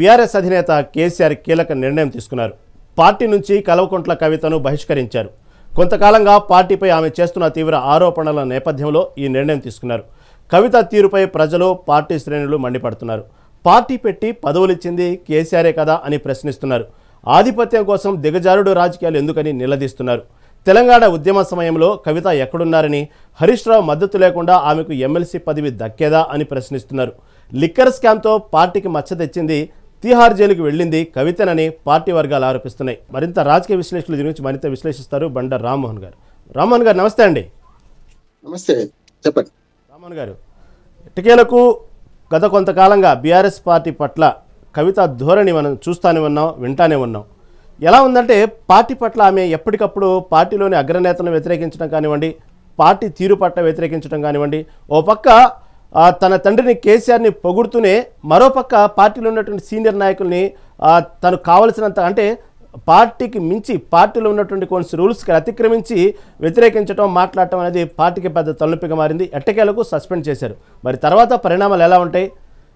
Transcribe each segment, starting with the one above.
BRS అధినేత కేసీఆర్ కీలక నిర్ణయం తీసుకున్నారు. పార్టీ నుంచి కలవకుంట్ల కవితను బహిష్కరించారు. కొంతకాలంగా పార్టీపై ఆమె చేస్తున్న తీవ్ర ఆరోపణల నేపథ్యంలో ఈ నిర్ణయం తీసుకున్నారు. కవిత తీరుపై ప్రజలు పార్టీ శ్రేణులు మండిపడుతున్నారు. పార్టీ పెట్టి పదవులిచ్చింది కేసీఆరే కదా అని ప్రశ్నిస్తున్నారు. ఆధిపత్యం కోసం దిగజారుడు రాజకీయాలు ఎందుకని నిలదీస్తున్నారు. తెలంగాణ ఉద్యమ సమయంలో కవిత ఎక్కడున్నారని హరీష్ రావు మద్దతు లేకుండా ఆమెకు ఎమ్మెల్సీ పదవి దక్కేదా అని ప్రశ్నిస్తున్నారు. లిక్కర్ స్కామ్తో పార్టీకి మచ్చ తెచ్చింది తీహార్ జైలుకు వెళ్ళింది కవితనని పార్టీ వర్గాలు ఆరోపిస్తున్నాయి. మరింత రాజకీయ విశ్లేషకులు దీని గురించి మరింత విశ్లేషిస్తారు బండ రామ్మోహన్ గారు. రామ్మోహన్ గారు నమస్తే అండి. నమస్తే చెప్పండి. రామ్మోహన్ గారు ఇటుకేలకు గత కొంతకాలంగా బీఆర్ఎస్ పార్టీ పట్ల కవిత ధోరణి మనం చూస్తానే ఉన్నాం వింటానే ఉన్నాం. ఎలా ఉందంటే పార్టీ పట్ల ఆమె ఎప్పటికప్పుడు పార్టీలోని అగ్రనేతలను వ్యతిరేకించడం కానివ్వండి పార్టీ తీరు పట్ల వ్యతిరేకించడం కానివ్వండి ఓ పక్క తన తండ్రిని కేసీఆర్ని పొగుడుతూనే మరోపక్క పార్టీలో ఉన్నటువంటి సీనియర్ నాయకుల్ని తను కావలసినంత అంటే పార్టీకి మించి పార్టీలో ఉన్నటువంటి కొన్ని రూల్స్కి అతిక్రమించి వ్యతిరేకించడం మాట్లాడటం అనేది పార్టీకి పెద్ద తలనొప్పిగా మారింది. ఎట్టకేలకు సస్పెండ్ చేశారు. మరి తర్వాత పరిణామాలు ఎలా ఉంటాయి?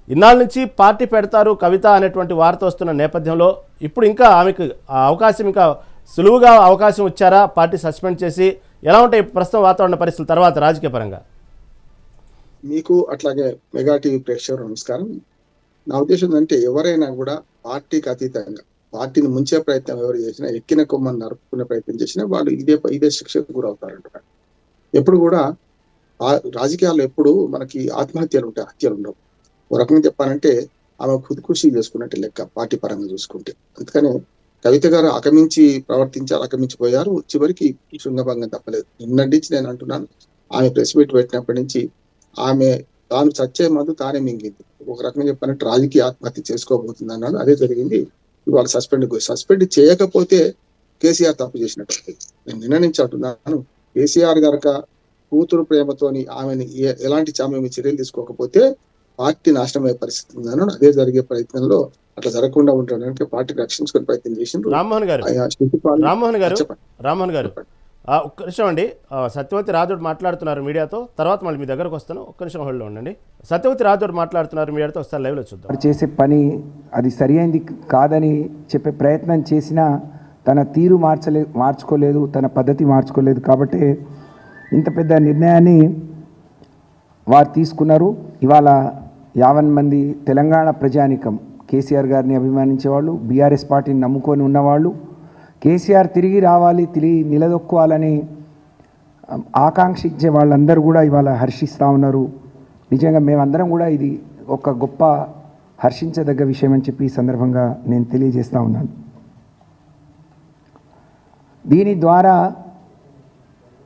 ఇన్నాళ్ళ నుంచి పార్టీ పెడతారు కవిత అనేటువంటి వార్త వస్తున్న నేపథ్యంలో ఇప్పుడు ఇంకా ఆమెకు ఆ అవకాశం ఇంకా సులువుగా అవకాశం ఇచ్చారా? పార్టీ సస్పెండ్ చేసి ఎలా ఉంటాయి ప్రస్తుతం వాతావరణ పరిస్థితులు తర్వాత రాజకీయ పరంగా? మీకు అట్లాగే మెగా టీవీ ప్రేక్షకులు నమస్కారం. నా ఉద్దేశం ఏంటంటే ఎవరైనా కూడా పార్టీకి అతీతంగా పార్టీని ముంచే ప్రయత్నం ఎవరు చేసినా ఎక్కిన కొమ్మని నరుపుకునే ప్రయత్నం చేసినా వాళ్ళు ఇదే ఇదే శిక్షకు గురవుతారంట ఎప్పుడు కూడా రాజకీయాల్లో ఎప్పుడు మనకి ఆత్మహత్యలు ఉంటాయి హత్యలు ఉండవు. ఒక రకంగా చెప్పాలంటే ఆమె ఖుద్కృషి చేసుకున్నట్టు లెక్క పార్టీ పరంగా చూసుకుంటే. అందుకని కవిత గారు అకమించి ప్రవర్తించారు అకమించిపోయారు చివరికి శృంగభంగం తప్పలేదు. నిన్నటి నుంచి నేను అంటున్నాను ఆమె ప్రెస్ మీట్ పెట్టినప్పటి నుంచి ఆమె తాను చచ్చే మందు తానే మింగింది. ఒక రకంగా చెప్పాలంటే రాజకీయ ఆత్మహత్య చేసుకోబోతుంది అన్నాడు అదే జరిగింది. ఇవాళ సస్పెండ్ సస్పెండ్ చేయకపోతే కేసీఆర్ తప్పు చేసినట్టు నేను నిన్న నుంచి అంటున్నాను. కేసీఆర్ గనక కూతురు ప్రేమతోని ఆమెని ఎలాంటి ఆమె చర్యలు తీసుకోకపోతే పార్టీ నాశనమయ్యే పరిస్థితి ఉంది అన్నాడు అదే జరిగే ప్రయత్నంలో అట్లా జరగకుండా ఉండడానికి పార్టీ రక్షించుకునే ప్రయత్నం చేసిండ్రు. రామ్మోహన్ గారు. రామ్మోహన్ గారు. రామ్మోహన్ గారు. ఒక్క నిమిషం అండి. సత్యవతి రాథోడ్ మాట్లాడుతున్నారు మీడియాతో. తర్వాత మళ్ళీ మీ దగ్గరకు వస్తాను. ఒక్క నిమిషం హోల్డ్లో ఉండండి. సత్యవతి రాథోడ్ మాట్లాడుతున్నారు మీడియాతో. ఒకసారి లైవ్లో చూద్దాం. చేసే పని అది సరి అయింది కాదని చెప్పే ప్రయత్నం చేసినా తన తీరు మార్చలే మార్చుకోలేదు తన పద్ధతి మార్చుకోలేదు కాబట్టి ఇంత పెద్ద నిర్ణయాన్ని వారు తీసుకున్నారు. ఇవాళ యావన్ మంది తెలంగాణ ప్రజానికం కేసీఆర్ గారిని అభిమానించేవాళ్ళు బీఆర్ఎస్ పార్టీని నమ్ముకొని ఉన్నవాళ్ళు కేసీఆర్ తిరిగి రావాలి తిరిగి నిలదొక్కోవాలని ఆకాంక్షించే వాళ్ళందరూ కూడా ఇవాళ హర్షిస్తూ ఉన్నారు. నిజంగా మేమందరం కూడా ఇది ఒక గొప్ప హర్షించదగ్గ విషయం అని చెప్పి ఈ సందర్భంగా నేను తెలియజేస్తూ ఉన్నాను. దీని ద్వారా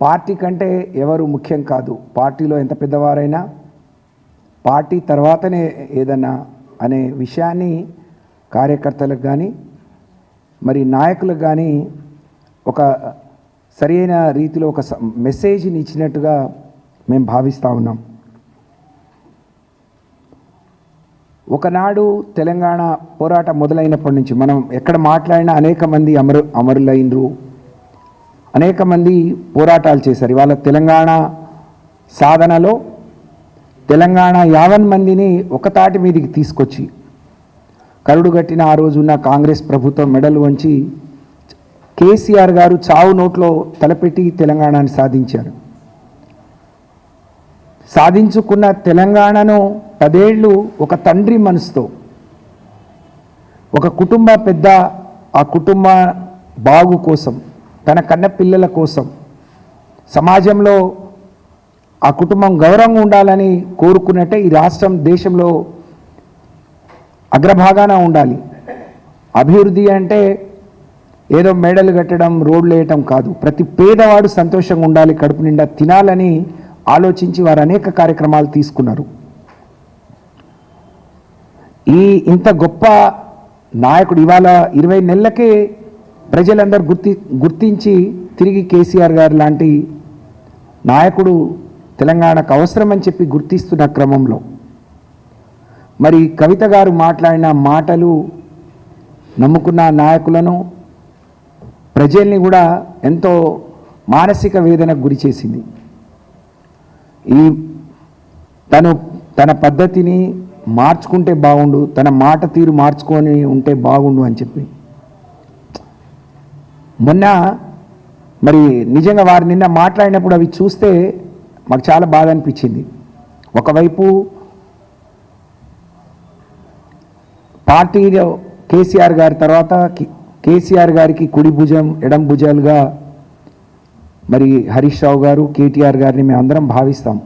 పార్టీ కంటే ఎవరు ముఖ్యం కాదు. పార్టీలో ఎంత పెద్దవారైనా పార్టీ తర్వాతనే ఏదన్నా అనే విషయాన్ని కార్యకర్తలకు కానీ మరి నాయకులకు కానీ ఒక సరైన రీతిలో ఒక స- మెసేజ్ని ఇచ్చినట్టుగా మేము భావిస్తూ ఉన్నాం. ఒకనాడు తెలంగాణ పోరాటం మొదలైనప్పటి నుంచి మనం ఎక్కడ మాట్లాడినా అనేక మంది అమరు అమరులైనరు అనేక మంది పోరాటాలు చేశారు. ఇవాళ తెలంగాణ సాధనలో తెలంగాణ యావన్ మందిని ఒక తాటి మీదకి తీసుకొచ్చి కరుడుగట్టిన ఆ రోజున్న కాంగ్రెస్ ప్రభుత్వం మెడలు వంచి కేసీఆర్ గారు చావు నోట్లో తలపెట్టి తెలంగాణని సాధించారు. సాధించుకున్న తెలంగాణను పదేళ్ళు ఒక తండ్రి మనసుతో ఒక కుటుంబ పెద్ద ఆ కుటుంబ బాగు కోసం తన కన్న పిల్లల కోసం సమాజంలో ఆ కుటుంబం గౌరవంగా ఉండాలని కోరుకున్నట్టే ఈ రాష్ట్రం దేశంలో అగ్రభాగాన ఉండాలి. అభివృద్ధి అంటే ఏదో మేడలు కట్టడం రోడ్లు వేయటం కాదు. ప్రతి పేదవాడు సంతోషంగా ఉండాలి కడుపు నిండా తినాలని ఆలోచించి వారు అనేక కార్యక్రమాలు తీసుకున్నారు. ఈ ఇంత గొప్ప నాయకుడు ఇవాళ ఇరవై నెలలకే ప్రజలందరూ గుర్తి గుర్తించి తిరిగి కేసీఆర్ గారు లాంటి నాయకుడు తెలంగాణకు అవసరమని చెప్పి గుర్తిస్తున్న క్రమంలో మరి కవిత గారు మాట్లాడిన మాటలు నమ్ముకున్న నాయకులను ప్రజల్ని కూడా ఎంతో మానసిక వేదనకు గురి చేసింది. ఈ తను తన పద్ధతిని మార్చుకుంటే బాగుండు తన మాట తీరు మార్చుకొని ఉంటే బాగుండు అని చెప్పి. మొన్న మరి నిజంగా వారు నిన్న మాట్లాడినప్పుడు అవి చూస్తే మాకు చాలా బాధ అనిపించింది. ఒకవైపు పార్టీలో కేసీఆర్ గారి తర్వాత కేసీఆర్ గారికి కుడి భుజం ఎడం భుజాలుగా మరి హరీష్ రావు గారు కేటీఆర్ గారిని మేము అందరం భావిస్తాం.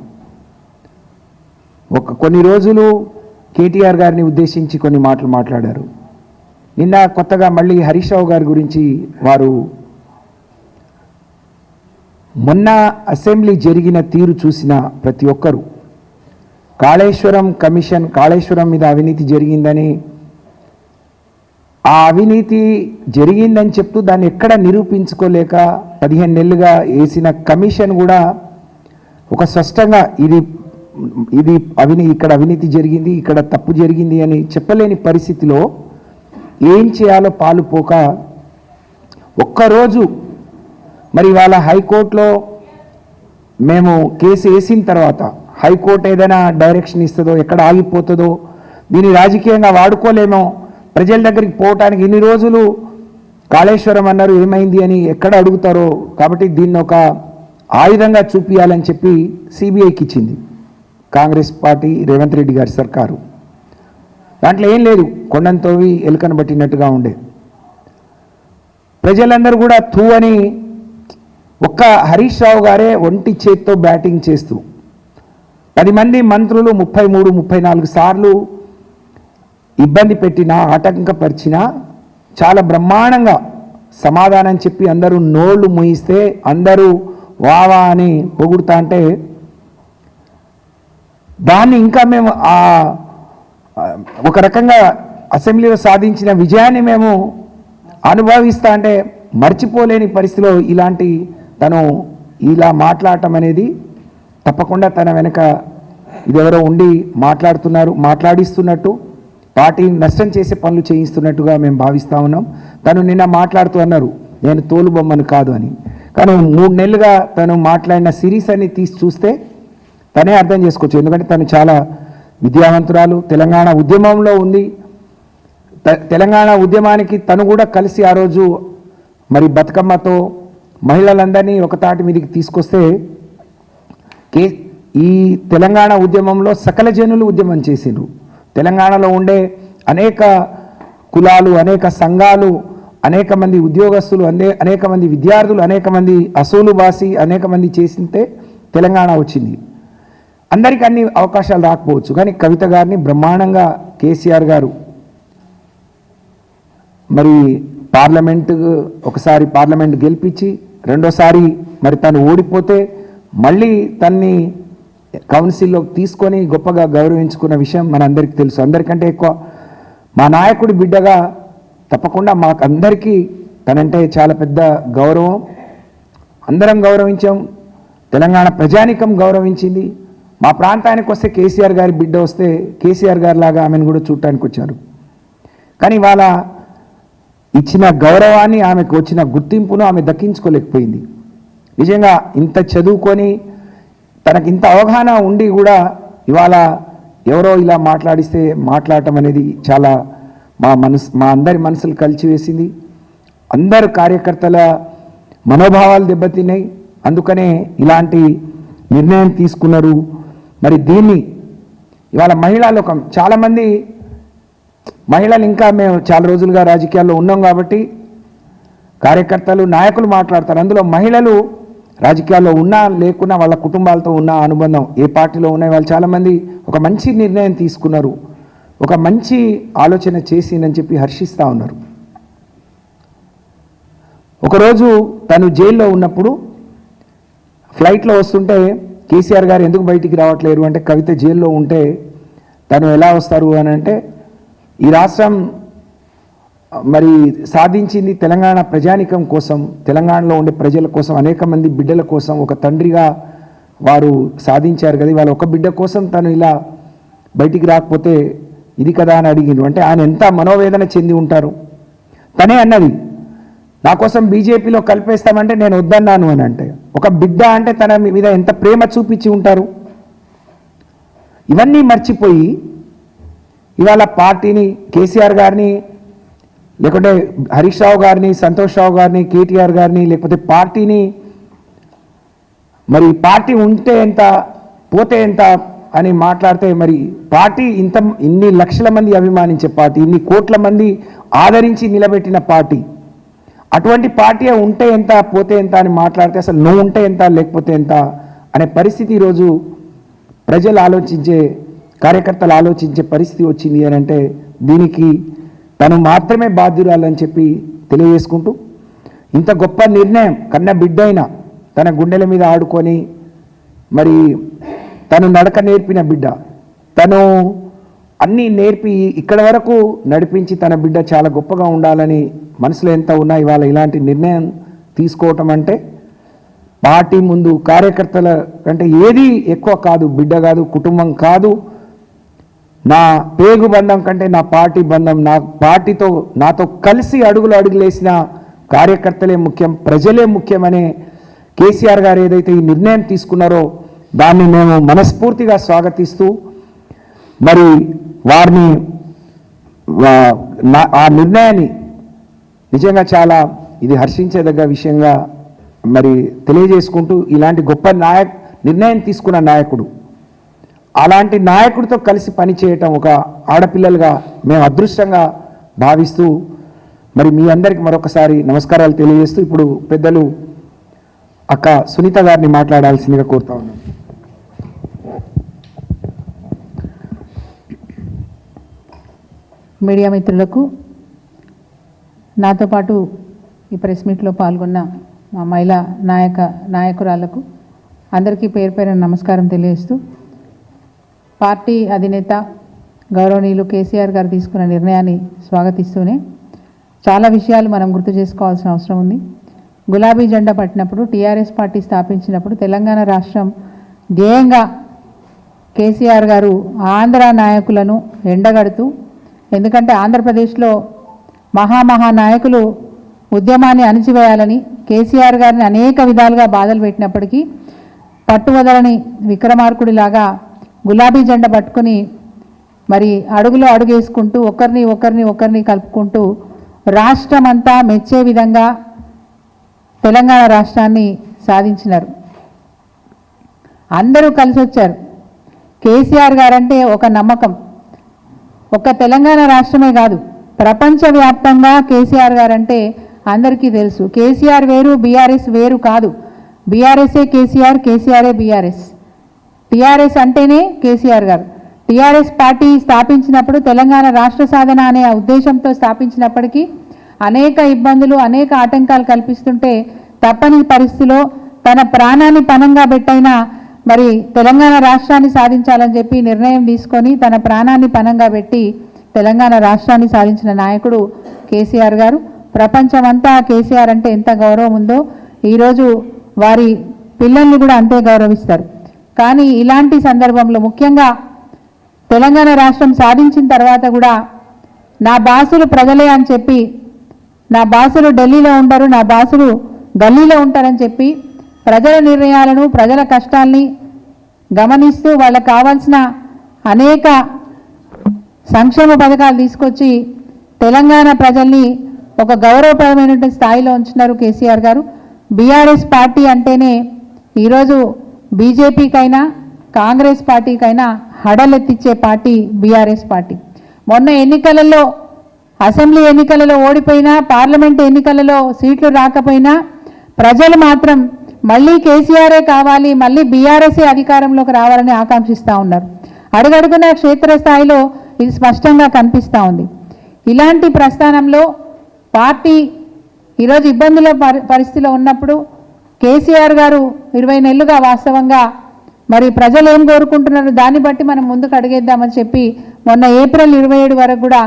ఒక కొన్ని రోజులు కేటీఆర్ గారిని ఉద్దేశించి కొన్ని మాటలు మాట్లాడారు. నిన్న కొత్తగా మళ్ళీ హరీష్ రావు గారి గురించి వారు మొన్న అసెంబ్లీ జరిగిన తీరు చూసిన ప్రతి ఒక్కరూ. కాళేశ్వరం కమిషన్ కాళేశ్వరం మీద అవినీతి జరిగిందని ఆ అవినీతి జరిగిందని చెప్తూ దాన్ని ఎక్కడ నిరూపించుకోలేక పదిహేను నెలలుగా వేసిన కమిషన్ కూడా ఒక స్పష్టంగా ఇది ఇది అవినీ ఇక్కడ అవినీతి జరిగింది ఇక్కడ తప్పు జరిగింది అని చెప్పలేని పరిస్థితిలో ఏం చేయాలో పాలుపోక ఒక్కరోజు మరి వాళ్ళ హైకోర్టులో మేము కేసు వేసిన తర్వాత హైకోర్టు ఏదైనా డైరెక్షన్ ఇస్తుందో ఎక్కడ ఆగిపోతుందో దీన్ని రాజకీయంగా వాడుకోలేమో ప్రజల దగ్గరికి పోవటానికి ఇన్ని రోజులు కాళేశ్వరం అన్నారు ఏమైంది అని ఎక్కడ అడుగుతారో కాబట్టి దీన్ని ఒక ఆయుధంగా చూపించాలని చెప్పి సిబిఐకి ఇచ్చింది కాంగ్రెస్ పార్టీ రేవంత్ రెడ్డి గారి సర్కారు. దాంట్లో ఏం లేదు కొండంతోవి ఎలుకను పట్టినట్టుగా ఉండే. ప్రజలందరూ కూడా తూ అని ఒక్క హరీష్ రావు గారే ఒంటి చేత్తో బ్యాటింగ్ చేస్తూ. పది మంది మంత్రులు ముప్పై మూడు ముప్పై నాలుగు సార్లు ఇబ్బంది పెట్టినా ఆటంకపరిచినా చాలా బ్రహ్మాండంగా సమాధానం చెప్పి అందరూ నోళ్ళు మూయిస్తే అందరూ వావా అని పొగుడుతా అంటే దాన్ని ఇంకా మేము ఆ ఒక రకంగా అసెంబ్లీలో సాధించిన విజయాన్ని మేము అనుభవిస్తా అంటే మర్చిపోలేని పరిస్థితిలో ఇలాంటి తను ఇలా మాట్లాడటం అనేది తప్పకుండా తన వెనక ఇదెవరో ఉండి మాట్లాడుతున్నారు మాట్లాడిస్తున్నట్టు పార్టీని నష్టం చేసే పనులు చేయిస్తున్నట్టుగా మేము భావిస్తూ ఉన్నాం. తను నిన్న మాట్లాడుతూ అన్నారు నేను తోలుబొమ్మను కాదు అని. కానీ మూడు నెలలుగా తను మాట్లాడిన సిరీస్ అన్ని తీసి చూస్తే తనే అర్థం చేసుకోవచ్చు. ఎందుకంటే తను చాలా విద్యావంతురాలు తెలంగాణ ఉద్యమంలో ఉంది. తెలంగాణ ఉద్యమానికి తను కూడా కలిసి ఆ రోజు మరి బతుకమ్మతో మహిళలందరినీ ఒక తాటి మీదకి తీసుకొస్తే కే ఈ తెలంగాణ ఉద్యమంలో సకల జనులు ఉద్యమం చేసిండ్రు. తెలంగాణలో ఉండే అనేక కులాలు అనేక సంఘాలు అనేక మంది ఉద్యోగస్తులు అనే అనేక మంది విద్యార్థులు అనేక మంది అసూలు బాసి అనేక మంది చేసింటే తెలంగాణ వచ్చింది. అందరికీ అన్ని అవకాశాలు రాకపోవచ్చు. కానీ కవిత గారిని బ్రహ్మాండంగా కేసీఆర్ గారు మరి పార్లమెంటు ఒకసారి పార్లమెంట్ గెలిపించి రెండోసారి మరి తను ఓడిపోతే మళ్ళీ తన్ని కౌన్సిల్లో తీసుకొని గొప్పగా గౌరవించుకున్న విషయం మనందరికీ తెలుసు. అందరికంటే ఎక్కువ మా నాయకుడి బిడ్డగా తప్పకుండా మాకు అందరికీ తనంటే చాలా పెద్ద గౌరవం. అందరం గౌరవించాం. తెలంగాణ ప్రజానికం గౌరవించింది. మా ప్రాంతానికి వస్తే కేసీఆర్ గారి బిడ్డ వస్తే కేసీఆర్ గారి లాగా ఆమెను కూడా చూడటానికి వచ్చారు. కానీ వాళ్ళ ఇచ్చిన గౌరవాన్ని ఆమెకు వచ్చిన గుర్తింపును ఆమె దక్కించుకోలేకపోయింది. నిజంగా ఇంత చదువుకొని తనకి ఇంత అవగాహన ఉండి కూడా ఇవాళ ఎవరో ఇలా మాట్లాడిస్తే మాట్లాడటం అనేది చాలా మా మనసు మా అందరి మనసులు కలిచివేసింది. అందరు కార్యకర్తల మనోభావాలు దెబ్బతిన్నాయి. అందుకనే ఇలాంటి నిర్ణయం తీసుకున్నారు. మరి దీన్ని ఇవాళ మహిళా లోకం చాలామంది మహిళలు ఇంకా మేము చాలా రోజులుగా రాజకీయాల్లో ఉన్నాం కాబట్టి కార్యకర్తలు నాయకులు మాట్లాడతారు. అందులో మహిళలు రాజకీయాల్లో ఉన్నా లేకున్నా వాళ్ళ కుటుంబాలతో ఉన్న అనుబంధం ఏ పార్టీలో ఉన్నాయి వాళ్ళు చాలామంది ఒక మంచి నిర్ణయం తీసుకున్నారు. ఒక మంచి ఆలోచన చేసిందని చెప్పి హర్షిస్తూ ఉన్నారు. ఒకరోజు తను జైల్లో ఉన్నప్పుడు ఫ్లైట్లో వస్తుంటే కేసీఆర్ గారు ఎందుకు బయటికి రావట్లేరు అంటే కవిత జైల్లో ఉంటే తను ఎలా వస్తారు అని అంటే ఈ రాష్ట్రం మరి సాధించింది తెలంగాణ ప్రజానికం కోసం తెలంగాణలో ఉండే ప్రజల కోసం అనేక మంది బిడ్డల కోసం ఒక తండ్రిగా వారు సాధించారు కదా. వాళ్ళ ఒక బిడ్డ కోసం తను ఇలా బయటికి రాకపోతే ఇది కదా అని అడిగిండు. అంటే ఆయన ఎంత మనోవేదన చెంది ఉంటారు? తనే అన్నది నా కోసం బీజేపీలో కలిపేస్తామంటే నేను వద్దన్నాను అని అంటే ఒక బిడ్డ అంటే తన మీద ఎంత ప్రేమ చూపించి ఉంటారు? ఇవన్నీ మర్చిపోయి ఇవాళ పార్టీని కేసీఆర్ గారిని లేకుంటే హరీష్ రావు గారిని సంతోష్ రావు గారిని కేటీఆర్ గారిని లేకపోతే పార్టీని మరి పార్టీ ఉంటే ఎంత పోతే ఎంత అని మాట్లాడితే మరి పార్టీ ఇంత ఇన్ని లక్షల మంది అభిమానించే పార్టీ ఇన్ని కోట్ల మంది ఆదరించి నిలబెట్టిన పార్టీ అటువంటి పార్టీ ఉంటే ఎంత పోతే ఎంత అని మాట్లాడితే అసలు నువ్వు ఉంటే ఎంత లేకపోతే ఎంత అనే పరిస్థితి ఈరోజు ప్రజలు ఆలోచించే కార్యకర్తలు ఆలోచించే పరిస్థితి వచ్చింది అని అంటే దీనికి తను మాత్రమే బాధ్యురాలని చెప్పి తెలియజేసుకుంటూ ఇంత గొప్ప నిర్ణయం కన్న బిడ్డైన తన గుండెల మీద ఆడుకొని మరి తను నడక నేర్పిన బిడ్డ తను అన్నీ నేర్పి ఇక్కడ వరకు నడిపించి తన బిడ్డ చాలా గొప్పగా ఉండాలని మనసులో ఎంత ఉన్నా ఇవాళ ఇలాంటి నిర్ణయం తీసుకోవటం అంటే పార్టీ ముందు కార్యకర్తల కంటే ఏది ఎక్కువ కాదు బిడ్డ కాదు కుటుంబం కాదు నా పేగు బంధం కంటే నా పార్టీ బంధం నా పార్టీతో నాతో కలిసి అడుగులు అడుగులేసిన కార్యకర్తలే ముఖ్యం ప్రజలే ముఖ్యమనే కేసీఆర్ గారు ఏదైతే ఈ నిర్ణయం తీసుకున్నారో దాన్ని మేము మనస్ఫూర్తిగా స్వాగతిస్తూ మరి వారిని నా- ఆ నిర్ణయాన్ని నిజంగా చాలా ఇది హర్షించేదగ్గ విషయంగా మరి తెలియజేసుకుంటూ ఇలాంటి గొప్ప నాయక్ నిర్ణయం తీసుకున్న నాయకుడు అలాంటి నాయకుడితో కలిసి పనిచేయటం ఒక ఆడపిల్లలుగా మేము అదృష్టంగా భావిస్తూ మరి మీ అందరికి మరొకసారి నమస్కారాలు తెలియజేస్తూ ఇప్పుడు పెద్దలు అక్క సునీత గారిని మాట్లాడాల్సిందిగా కోరుతా ఉన్నాం. మీడియా మిత్రులకు నాతో పాటు ఈ ప్రెస్ మీట్లో పాల్గొన్న మా మహిళా నాయక నాయకురాలకు అందరికీ పేరు పేరు నమస్కారం తెలియజేస్తూ పార్టీ అధినేత గౌరవనీయులు కేసీఆర్ గారు తీసుకున్న నిర్ణయాన్ని స్వాగతిస్తూనే చాలా విషయాలు మనం గుర్తు చేసుకోవాల్సిన అవసరం ఉంది. గులాబీ జెండా పట్టినప్పుడు టీఆర్ఎస్ పార్టీ స్థాపించినప్పుడు తెలంగాణ రాష్ట్రం ధ్యేయంగా కేసీఆర్ గారు ఆంధ్ర నాయకులను ఎండగడుతూ ఎందుకంటే ఆంధ్రప్రదేశ్లో మహామహా నాయకులు ఉద్యమాన్ని అణిచివేయాలని కేసీఆర్ గారిని అనేక విధాలుగా బాధలు పెట్టినప్పటికీ పట్టువదలని విక్రమార్కుడిలాగా గులాబీ జెండా పట్టుకుని మరి అడుగులో అడుగేసుకుంటూ ఒకరిని ఒకరిని ఒకరిని కలుపుకుంటూ రాష్ట్రమంతా మెచ్చే విధంగా తెలంగాణ రాష్ట్రాన్ని సాధించినారు. అందరూ కలిసి వచ్చారు. కేసీఆర్ గారంటే ఒక నమ్మకం. ఒక తెలంగాణ రాష్ట్రమే కాదు ప్రపంచవ్యాప్తంగా కేసీఆర్ గారంటే అందరికీ తెలుసు. కేసీఆర్ వేరు బీఆర్ఎస్ వేరు కాదు. బీఆర్ఎస్ఏ కేసీఆర్ కేసీఆర్ఏ బీఆర్ఎస్. టీఆర్ఎస్ అంటేనే కేసీఆర్ గారు. టీఆర్ఎస్ పార్టీ స్థాపించినప్పుడు తెలంగాణ రాష్ట్ర సాధన అనే ఉద్దేశంతో స్థాపించినప్పటికీ అనేక ఇబ్బందులు అనేక ఆటంకాలు కల్పిస్తుంటే తప్పని పరిస్థితిలో తన ప్రాణాన్ని పణంగా పెట్టైనా మరి తెలంగాణ రాష్ట్రాన్ని సాధించాలని చెప్పి నిర్ణయం తీసుకొని తన ప్రాణాన్ని పణంగా పెట్టి తెలంగాణ రాష్ట్రాన్ని సాధించిన నాయకుడు కేసీఆర్ గారు. ప్రపంచమంతా కేసీఆర్ అంటే ఎంత గౌరవం ఉందో ఈరోజు వారి పిల్లల్ని కూడా అంతే గౌరవిస్తారు. కానీ ఇలాంటి సందర్భంలో ముఖ్యంగా తెలంగాణ రాష్ట్రం సాధించిన తర్వాత కూడా నా బాసులు ప్రజలే అని చెప్పి నా బాసులు ఢిల్లీలో ఉంటారు నా బాసులు గల్లీలో ఉంటారని చెప్పి ప్రజల నిర్ణయాలను ప్రజల కష్టాల్ని గమనిస్తూ వాళ్ళకు కావాల్సిన అనేక సంక్షేమ పథకాలు తీసుకొచ్చి తెలంగాణ ప్రజల్ని ఒక గౌరవప్రదమైనటువంటి స్థాయిలో ఉంచున్నారు కేసీఆర్ గారు. బీఆర్ఎస్ పార్టీ అంటేనే ఈరోజు బీజేపీకైనా కాంగ్రెస్ పార్టీకైనా హడలెత్తిచ్చే పార్టీ బీఆర్ఎస్ పార్టీ. మొన్న ఎన్నికలలో అసెంబ్లీ ఎన్నికలలో ఓడిపోయినా పార్లమెంట్ ఎన్నికలలో సీట్లు రాకపోయినా ప్రజలు మాత్రం మళ్ళీ కేసీఆరే కావాలి మళ్ళీ బీఆర్ఎస్ఏ అధికారంలోకి రావాలని ఆకాంక్షిస్తూ ఉన్నారు. అడుగడుగున క్షేత్రస్థాయిలో ఇది స్పష్టంగా కనిపిస్తూ ఉంది. ఇలాంటి ప్రస్థానంలో పార్టీ ఈరోజు ఇబ్బందుల పరి పరిస్థితిలో ఉన్నప్పుడు కేసీఆర్ గారు ఇరవై నెలలుగా వాస్తవంగా మరి ప్రజలు ఏం కోరుకుంటున్నారు? దాన్ని బట్టి మనం ముందుకు అడిగేద్దామని చెప్పి మొన్న ఏప్రిల్ ఇరవై ఏడు వరకు కూడా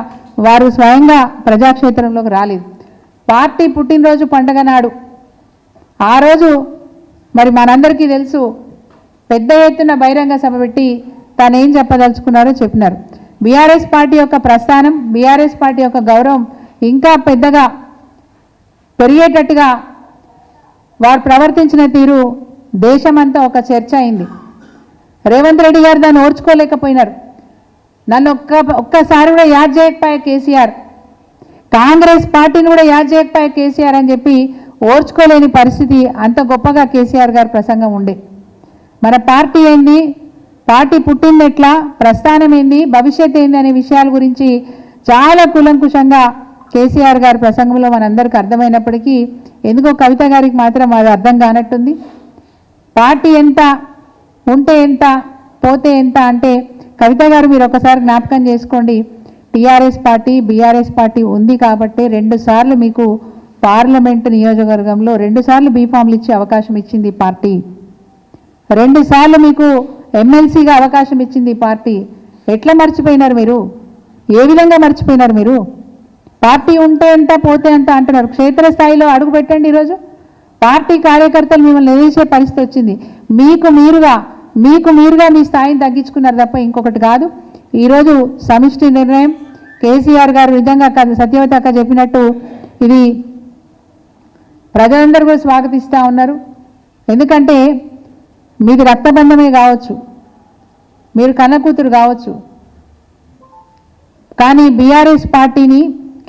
వారు స్వయంగా ప్రజాక్షేత్రంలోకి రాలేదు. పార్టీ పుట్టినరోజు పండగ నాడు ఆ రోజు మరి మనందరికీ తెలుసు పెద్ద ఎత్తున బహిరంగ సభ పెట్టి తాను ఏం చెప్పదలుచుకున్నారో చెప్పినారు. బీఆర్ఎస్ పార్టీ యొక్క ప్రస్థానం బీఆర్ఎస్ పార్టీ యొక్క గౌరవం ఇంకా పెద్దగా పెరిగేటట్టుగా వారు ప్రవర్తించిన తీరు దేశమంతా ఒక చర్చ అయింది. రేవంత్ రెడ్డి గారు దాన్ని ఓర్చుకోలేకపోయినారు. నన్ను ఒక్క ఒక్కసారి కూడా యాద్ చేయకపోయా కేసీఆర్ కాంగ్రెస్ పార్టీని కూడా యాద్ చేయకపోయా కేసీఆర్ అని చెప్పి ఓర్చుకోలేని పరిస్థితి అంత గొప్పగా కేసీఆర్ గారి ప్రసంగం ఉండే. మన పార్టీ ఏంది? పార్టీ పుట్టింది ఎట్లా? ప్రస్థానం ఏంది? భవిష్యత్ ఏంది అనే విషయాల గురించి చాలా కూలంకుషంగా కేసీఆర్ గారి ప్రసంగంలో మనందరికీ అర్థమైనప్పటికీ ఎందుకో కవిత గారికి మాత్రం అది అర్థం కానట్టుంది. పార్టీ ఎంత ఉంటే ఎంత పోతే ఎంత అంటే కవిత గారు మీరు ఒకసారి జ్ఞాపకం చేసుకోండి. టీఆర్ఎస్ పార్టీ బీఆర్ఎస్ పార్టీ ఉంది కాబట్టి రెండు సార్లు మీకు పార్లమెంట్ నియోజకవర్గంలో రెండుసార్లు బీఫామ్లు ఇచ్చే అవకాశం ఇచ్చింది పార్టీ. రెండుసార్లు మీకు ఎమ్మెల్సీగా అవకాశం ఇచ్చింది పార్టీ. ఎట్లా మర్చిపోయినారు మీరు? ఏ విధంగా మర్చిపోయినారు మీరు? పార్టీ ఉంటే ఎంత పోతే ఎంత అంటున్నారు. క్షేత్రస్థాయిలో అడుగు పెట్టండి ఈరోజు. పార్టీ కార్యకర్తలు మిమ్మల్ని ఎదిరించే పరిస్థితి వచ్చింది. మీకు మీరుగా మీకు మీరుగా మీ స్థాయిని తగ్గించుకున్నారు తప్ప ఇంకొకటి కాదు. ఈరోజు సమిష్టి నిర్ణయం. కేసీఆర్ గారు నిజంగా కాదు సత్యవతి అక్క చెప్పినట్టు ఇది ప్రజలందరూ కూడా స్వాగతిస్తూ ఉన్నారు. ఎందుకంటే మీది రక్తబంధమే కావచ్చు. మీరు కన్న కూతురు కావచ్చు. కానీ బీఆర్ఎస్ పార్టీని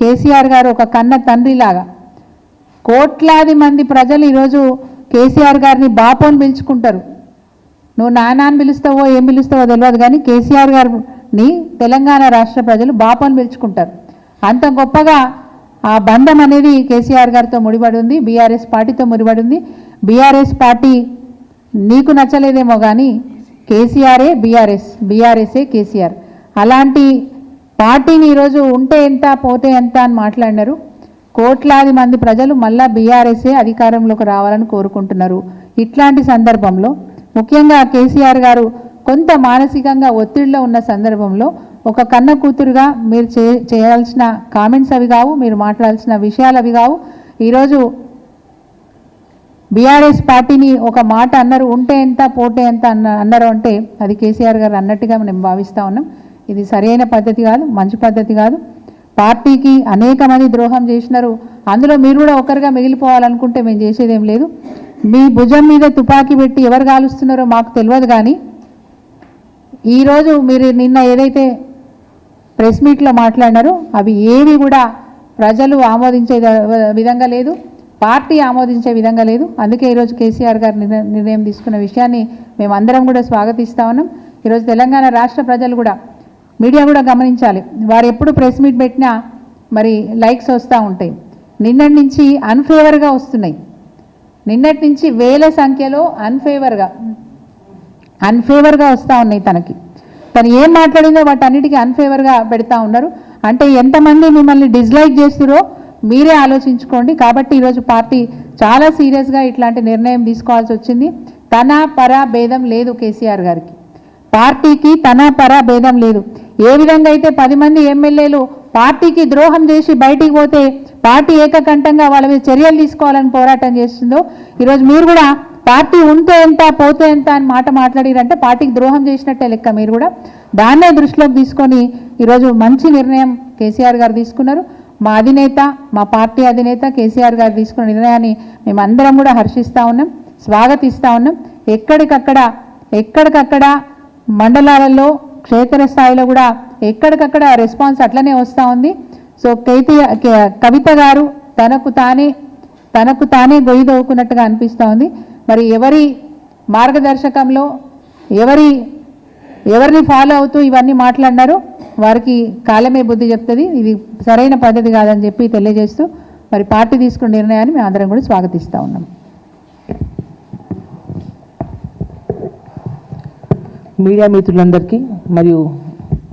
కేసీఆర్ గారు ఒక కన్న తండ్రిలాగా. కోట్లాది మంది ప్రజలు ఈరోజు కేసీఆర్ గారిని బాపోని పిలుచుకుంటారు. నువ్వు నానా అని పిలుస్తావో ఏం పిలుస్తావో తెలియదు కానీ కేసీఆర్ గారిని తెలంగాణ రాష్ట్ర ప్రజలు బాపోని పిలుచుకుంటారు. అంత గొప్పగా ఆ బంధం అనేది కేసీఆర్ గారితో ముడిపడి ఉంది బీఆర్ఎస్ పార్టీతో ముడిపడి ఉంది బీఆర్ఎస్ పార్టీ నీకు నచ్చలేదేమో కానీ కేసీఆరే బీఆర్ఎస్ బీఆర్ఎస్ఏ కేసీఆర్. అలాంటి పార్టీని ఈరోజు ఉంటే ఎంత పోతే ఎంత అని మాట్లాడినారు. కోట్లాది మంది ప్రజలు మళ్ళా బీఆర్ఎస్ఏ అధికారంలోకి రావాలని కోరుకుంటున్నారు. ఇట్లాంటి సందర్భంలో ముఖ్యంగా కేసీఆర్ గారు కొంత మానసికంగా ఒత్తిడిలో ఉన్న సందర్భంలో ఒక కన్న కూతురుగా మీరు చే చేయాల్సిన కామెంట్స్ అవి కావు మీరు మాట్లాడాల్సిన విషయాలు అవి కావు. ఈరోజు బీఆర్ఎస్ పార్టీని ఒక మాట అన్నారు ఉంటే ఎంత పోతే ఎంత అన్న అన్నారు అంటే అది కేసీఆర్ గారు అన్నట్టుగా మనం భావిస్తూ ఉన్నాం. ఇది సరైన పద్ధతి కాదు మంచి పద్ధతి కాదు. పార్టీకి అనేక మంది ద్రోహం చేసినారు. అందులో మీరు కూడా ఒకరిగా మిగిలిపోవాలనుకుంటే మేము చేసేదేం లేదు. మీ భుజం మీద తుపాకీ పెట్టి ఎవరు కాలుస్తున్నారో మాకు తెలియదు కానీ ఈరోజు మీరు నిన్న ఏదైతే ప్రెస్ మీట్లో మాట్లాడినారో అవి ఏవి కూడా ప్రజలు ఆమోదించే విధంగా లేదు. పార్టీ ఆమోదించే విధంగా లేదు. అందుకే ఈరోజు కేసీఆర్ గారు నిర్ణయం తీసుకున్న విషయాన్ని మేమందరం కూడా స్వాగతిస్తా ఉన్నాం. ఈరోజు తెలంగాణ రాష్ట్ర ప్రజలు కూడా మీడియా కూడా గమనించాలి. వారు ఎప్పుడు ప్రెస్ మీట్ పెట్టినా మరి లైక్స్ వస్తూ ఉంటాయి. నిన్నటి నుంచి అన్ఫేవర్గా వస్తున్నాయి. నిన్నటి నుంచి వేల సంఖ్యలో అన్ఫేవర్గా అన్ఫేవర్గా వస్తూ ఉన్నాయి తనకి. తను ఏం మాట్లాడిందో వాటన్నిటికీ అన్ఫేవర్గా పెడతా ఉన్నారు. అంటే ఎంతమంది మిమ్మల్ని డిస్లైక్ చేస్తురో మీరే ఆలోచించుకోండి. కాబట్టి ఈరోజు పార్టీ చాలా సీరియస్గా ఇట్లాంటి నిర్ణయం తీసుకోవాల్సి వచ్చింది. తన పర భేదం లేదు కేసీఆర్ గారికి. పార్టీకి తన పర భేదం లేదు. ఏ విధంగా అయితే పది మంది ఎమ్మెల్యేలు పార్టీకి ద్రోహం చేసి బయటికి పోతే పార్టీ ఏకకంఠంగా వాళ్ళ మీద చర్యలు తీసుకోవాలని పోరాటం చేస్తుందో ఈరోజు మీరు కూడా పార్టీ ఉంటే ఎంత పోతే ఎంత అని మాట మాట్లాడిరంటే పార్టీకి ద్రోహం చేసినట్టే లెక్క మీరు కూడా. దాన్నే దృష్టిలోకి తీసుకొని ఈరోజు మంచి నిర్ణయం కేసీఆర్ గారు తీసుకున్నారు. మా అధినేత మా పార్టీ అధినేత కేసీఆర్ గారు తీసుకున్న నిర్ణయాన్ని మేమందరం కూడా హర్షిస్తూ ఉన్నాం స్వాగతిస్తూ ఉన్నాం. ఎక్కడికక్కడ ఎక్కడికక్కడ మండలాలలో క్షేత్ర స్థాయిలో కూడా ఎక్కడికక్కడ రెస్పాన్స్ అట్లనే వస్తూ ఉంది. సో కైతి కవిత గారు తనకు తానే తనకు తానే గొయ్యి దవ్వుకున్నట్టుగా అనిపిస్తూ ఉంది. మరి ఎవరి మార్గదర్శకంలో ఎవరి ఎవరిని ఫాలో అవుతూ ఇవన్నీ మాట్లాడినారో వారికి కాలమే బుద్ధి చెప్తుంది. ఇది సరైన పద్ధతి కాదని చెప్పి తెలియజేస్తూ మరి పార్టీ తీసుకున్న నిర్ణయాన్ని మేము అందరం కూడా స్వాగతిస్తూ ఉన్నాం. మీడియా మిత్రులందరికీ మరియు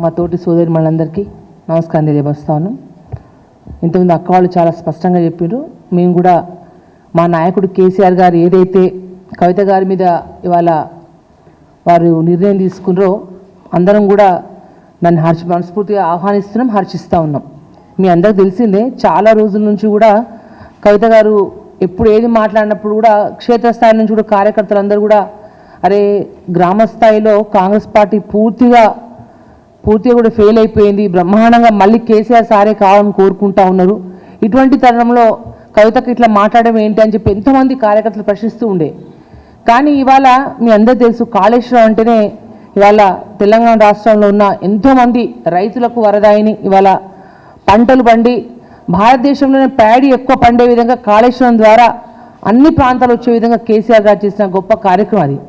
మా తోటి సోదరి మనందరికీ నమస్కారం తెలియపరుస్తాను. ఇంతకుముందు అక్క వాళ్ళు చాలా స్పష్టంగా చెప్పారు మేము కూడా మా నాయకుడు కేసీఆర్ గారు ఏదైతే కవిత గారి మీద ఇవాళ వారు నిర్ణయం తీసుకున్నారో అందరం కూడా దాన్ని హర్ష మనస్ఫూర్తిగా ఆహ్వానిస్తున్నాం హర్షిస్తూ ఉన్నాం. మీ అందరికి తెలిసిందే చాలా రోజుల నుంచి కూడా కవిత గారు ఎప్పుడు ఏది మాట్లాడినప్పుడు కూడా క్షేత్రస్థాయి నుంచి కూడా కార్యకర్తలందరూ కూడా అరే గ్రామ స్థాయిలో కాంగ్రెస్ పార్టీ పూర్తిగా పూర్తిగా కూడా ఫెయిల్ అయిపోయింది. బ్రహ్మాండంగా మళ్ళీ కేసీఆర్ సారే కావాలని కోరుకుంటా ఉన్నారు. ఇటువంటి తరుణంలో కవితకు ఇట్లా మాట్లాడడం ఏంటి అని చెప్పి ఎంతోమంది కార్యకర్తలు ప్రశ్నిస్తూ ఉండే. కానీ ఇవాళ మీ అందరూ తెలుసు కాళేశ్వరం అంటేనే ఇవాళ తెలంగాణ రాష్ట్రంలో ఉన్న ఎంతోమంది రైతులకు వరదాయిని. ఇవాళ పంటలు పండి భారతదేశంలోనే ప్యాడీ ఎక్కువ పండే విధంగా కాళేశ్వరం ద్వారా అన్ని ప్రాంతాలు వచ్చే విధంగా కేసీఆర్ గారు చేసిన గొప్ప కార్యక్రమం అది.